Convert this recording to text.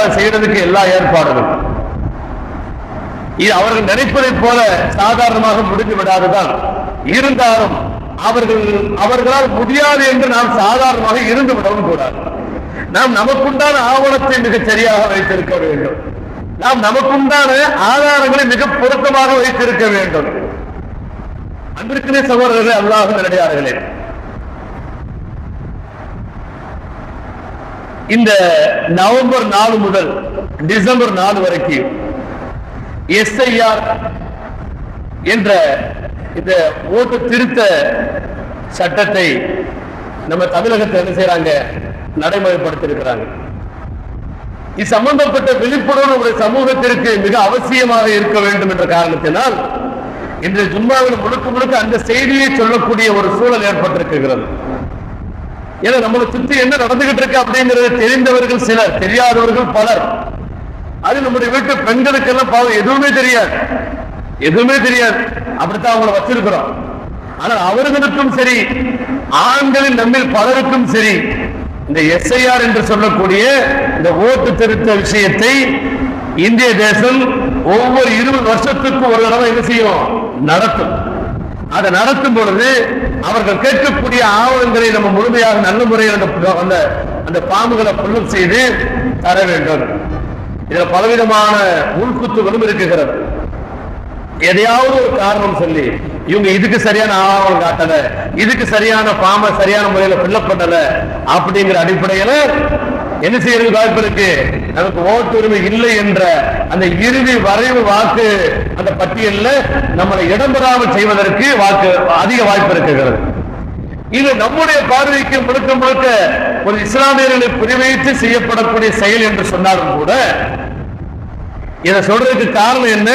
அதை செய்யறதுக்கு எல்லா ஏற்பாடுகளும். இது அவர்கள் நினைப்பதைப் போல சாதாரணமாக முடிந்து விடாதுதான். இருந்தாலும் அவர்கள் அவர்களால் முடியாது என்று நாம் சாதாரணமாக இருந்து விடவும் கூடாது. நாம் நமக்குண்டான ஆவணத்தை மிகச் சரியாக வைத்திருக்க வேண்டும். நாம் நமக்குண்டான ஆதாரங்களை மிக பொருத்தமாக வைத்திருக்க வேண்டும். அன்பிற்குனே சகோதரர்களே அல்லாஹ் நல்லடியார்களே இந்த நவம்பர் நாலு முதல் டிசம்பர் நாலு வரைக்கும் எஸ்ஐஆர் என்ற இந்த ஓட்டு திருத்த சட்டத்தை நம்ம தமிழகத்தை என்ன செய்யறாங்க? நடைமுறைப்படுத்தியிருக்கிறாங்க. இது சம்பந்தப்பட்ட விழிப்புணர்வு ஒரு சமூகத்திற்கு மிக அவசியமாக இருக்க வேண்டும் என்ற காரணத்தினால் இன்று ஜும்மாவில் முழுக்க முழுக்க அந்த செய்தியை சொல்லக்கூடிய ஒரு சூழல் ஏற்பட்டிருக்கிறது. ஏன்னா நம்மளை சுற்றி என்ன நடந்துகிட்டு இருக்கு அப்படிங்கறது தெரிந்தவர்கள் சிலர் தெரியாதவர்கள் பலர். அது நம்முடைய வீட்டு பெண்களுக்கெல்லாம் பாவம் எதுவுமே தெரியாது. எதுவுமே தெரியாது. அப்படித்தான் அவங்கள வச்சிருக்கிறோம். ஆனால் அவர்களுக்கும் சரி ஆண்களின் நம்மில் பலருக்கும் சரி இந்த எஸ்ஐஆர் என்று சொல்லக்கூடிய இந்த ஓட்டு திருத்த விஷயத்தை இந்திய தேசம் ஒவ்வொரு இருபது வருஷத்துக்கும் ஒரு தடவை என்ன செய்யும்? நடத்தும். அதை நடத்தும் பொழுது அவர்கள் கேட்கக்கூடிய ஆவணங்களை நம்ம முழுமையாக நல்ல முறையில் அந்த அந்த பாம்புகளை புல்லம் செய்து தர வேண்டும். இதுல பலவிதமான உள்குத்துகளும் இருக்குகிறது எதையாவது ஒரு காரணம் சொல்லி இவங்க இதுக்கு சரியான ஆவணம் காட்டல இதுக்கு சரியான பாம்பை சரியான முறையில ஃபில்லப் பண்ணல அப்படிங்கிற அடிப்படையில என்ன செய்யறதுக்கு வாய்ப்பு இருக்கு நமக்கு ஓட்டுரிமை இல்லை என்ற அந்த இறுதி வரைவு வாக்கு அந்த பட்டியல்ல நம்மளை இடம்பெறாமல் செய்வதற்கு வாக்கு அதிக வாய்ப்பு இருக்குகிறது இது நம்முடைய பார்வைக்கு முழுக்க முழுக்க ஒரு இஸ்லாமியர்களை குறிவைத்து செய்யப்படக்கூடிய செயல் என்று சொன்னாலும் கூட இதை சொல்றதுக்கு காரணம் என்ன?